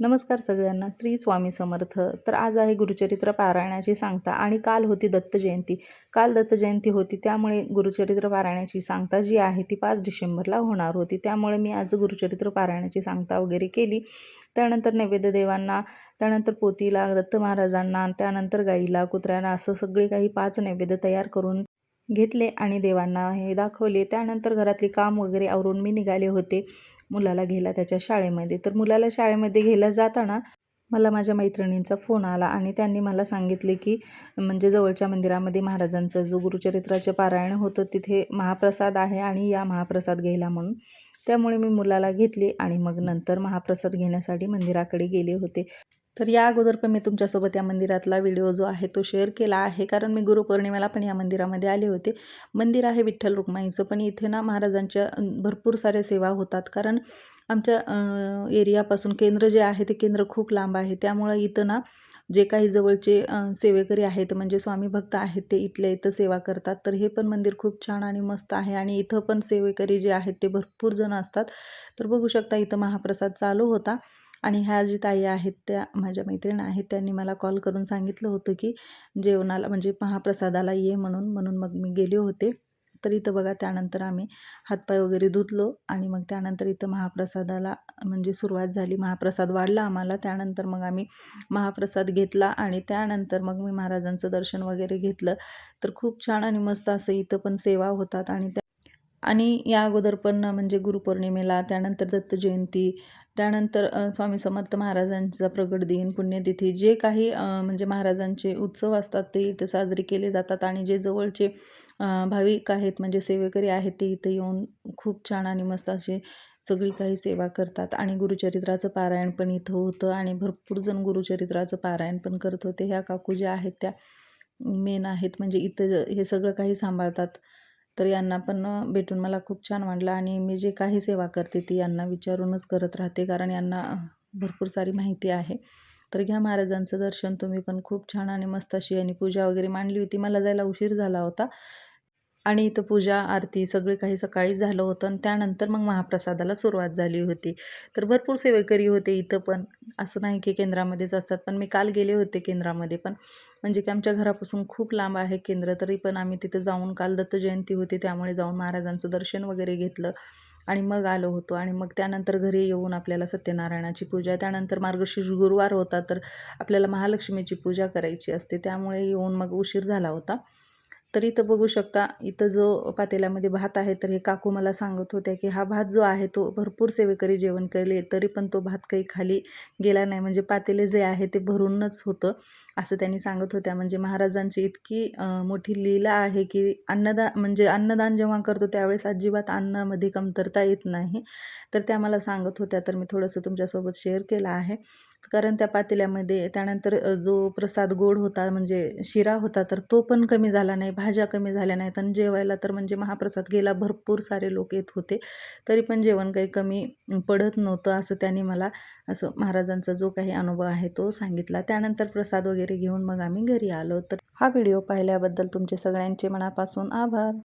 नमस्कार सगळ्यांना. श्री स्वामी समर्थ. तर आज आहे गुरुचरित्र पारायणाची सांगता आणि काल होती दत्त जयंती. काल दत्त जयंती होती त्यामुळे गुरुचरित्र पारायणाची सांगता जी आहे ती पाच डिसेंबरला होणार होती. त्यामुळे मी आज गुरुचरित्र पारायणाची सांगता वगैरे केली. त्यानंतर नैवेद्य देवांना त्यानंतर पोतीला दत्त महाराजांना त्यानंतर गाईला कुत्र्याला असं सगळे काही पाच नैवेद्य तयार करून घेतले आणि देवांना हे दाखवले. त्यानंतर घरातली काम वगैरे आवरून मी निघाले होते मुलाला घ्यायला त्याच्या शाळेमध्ये. तर मुलाला शाळेमध्ये घ्यायला जाताना मला माझ्या मैत्रिणींचा फोन आला आणि त्यांनी मला सांगितले की म्हणजे जवळच्या मंदिरामध्ये महाराजांचं जो गुरुचरित्राचे पारायण होतं तिथे महाप्रसाद आहे आणि या महाप्रसाद घ्यायला म्हणून. त्यामुळे मी मुलाला घेतले आणि मग नंतर महाप्रसाद घेण्यासाठी मंदिराकडे गेले होते. तर या अगोदर पण मी तुमच्यासोबत या मंदिरातला व्हिडिओ जो आहे तो शेअर केला आहे. कारण मी गुरुपौर्णिमेला पण या मंदिरामध्ये आले होते. मंदिर आहे विठ्ठल रुक्माईचं. पण इथे ना महाराजांच्या भरपूर साऱ्या सेवा होतात. कारण आमच्या एरियापासून केंद्र जे आहे ते केंद्र खूप लांब आहे. त्यामुळं इथं ना जे काही जवळचे सेवेकरी आहेत म्हणजे स्वामी भक्त आहेत ते इथल्या इथं सेवा करतात. तर हे पण मंदिर खूप छान आणि मस्त आहे. आणि इथं पण सेवेकरी जे आहेत ते भरपूर जण असतात. तर बघू शकता इथं महाप्रसाद चालू होता. आणि ह्या जी ताई आहेत त्या माझ्या मैत्रिणी आहेत त्यांनी मला कॉल करून सांगितलं होतं की जेवणाला म्हणजे महाप्रसादाला ये म्हणून म्हणून मग मी गेले होते. तर इथं बघा त्यानंतर आम्ही हातपाय वगैरे धुतलो आणि मग त्यानंतर इथं महाप्रसादाला म्हणजे सुरुवात झाली. महाप्रसाद वाढला आम्हाला. त्यानंतर मग आम्ही महाप्रसाद घेतला आणि त्यानंतर मग मी महाराजांचं दर्शन वगैरे घेतलं. तर खूप छान आणि मस्त असं इथं पण सेवा होतात आणि त्या आणि या अगोदर पण म्हणजे गुरुपौर्णिमेला त्यानंतर दत्त जयंती त्यानंतर स्वामी समर्थ महाराजांचा प्रगट दिन पुण्यतिथी जे काही म्हणजे महाराजांचे उत्सव असतात ते इथं साजरे केले जातात. आणि जे जवळचे भाविक आहेत म्हणजे सेवेकरी आहेत ते इथं येऊन खूप छान आणि मस्त असे सगळी काही सेवा करतात. आणि गुरुचरित्राचं पारायण पण इथं होतं आणि भरपूर जण गुरुचरित्राचं पारायण पण करत होते. ह्या काकू ज्या आहेत त्या मेन आहेत. म्हणजे इथं हे सगळं काही सांभाळतात. तर यांना पण भेटून मला खूप छान वाटलं आणि मी जे काही सेवा करते ती यांना विचारूनच करत राहते कारण यांना भरपूर सारी माहिती आहे. तर घ्या महाराजांचं दर्शन तुम्ही पण खूप छान आणि मस्त अशी आणि पूजा वगैरे मांडली होती. मला जायला उशीर झाला होता. आणि इथं पूजा आरती सगळी काही सकाळी झालं होतं आणि त्यानंतर मग महाप्रसादाला सुरुवात झाली होती. तर भरपूर सेवेकरी होते इथं पण. असं नाही की केंद्रामध्येच असतात पण मी काल गेले होते केंद्रामध्ये पण. म्हणजे की आमच्या घरापासून खूप लांब आहे केंद्र तरी पण आम्ही तिथं जाऊन काल दत्त जयंती होती त्यामुळे जाऊन महाराजांचं दर्शन वगैरे घेतलं आणि मग आलो होतो. आणि मग त्यानंतर घरी येऊन आपल्याला सत्यनारायणाची पूजा त्यानंतर मार्गशीर्ष गुरुवार होता तर आपल्याला महालक्ष्मीची पूजा करायची असते त्यामुळे येऊन मग उशीर झाला होता. तर इथं बघू शकता इथं जो पातेल्यामध्ये भात आहे तर हे काकू मला सांगत होत्या की हा भात जो आहे तो भरपूर सेवेकरी जेवण केले तरी पण तो भात काही खाली गेला नाही. म्हणजे पातेले जे आहे ते भरूनच होतं. असं त्यांनी सांगत होत्या. म्हणजे महाराजांची इतकी मोठी लीला आहे की अन्नदान म्हणजे अन्नदान जेव्हा करतो त्यावेळेस अजिबात अन्नामध्ये कमतरता येत नाही. तर त्या मला सांगत होत्या. तर मी थोडंसं तुमच्यासोबत शेअर केलं आहे. कारण त्या पातेल्यामध्ये त्यानंतर जो प्रसाद गोड होता म्हणजे शिरा होता तर तो पण कमी झाला नाही. भाज्या कमी झाल्या नाहीत. आणि जेवायला तर म्हणजे महाप्रसाद गेला भरपूर सारे लोक येत होते. तरी पण जेवण काही कमी पडत नव्हतं असं त्यांनी मला असं महाराजांचा जो काही अनुभव आहे तो सांगितला. त्यानंतर प्रसाद वगैरे वगैरे घेऊन मग आम्ही घरी आलो. तर हा व्हिडिओ पाहिल्याबद्दल तुमचे सगळ्यांचे मनापासून आभार.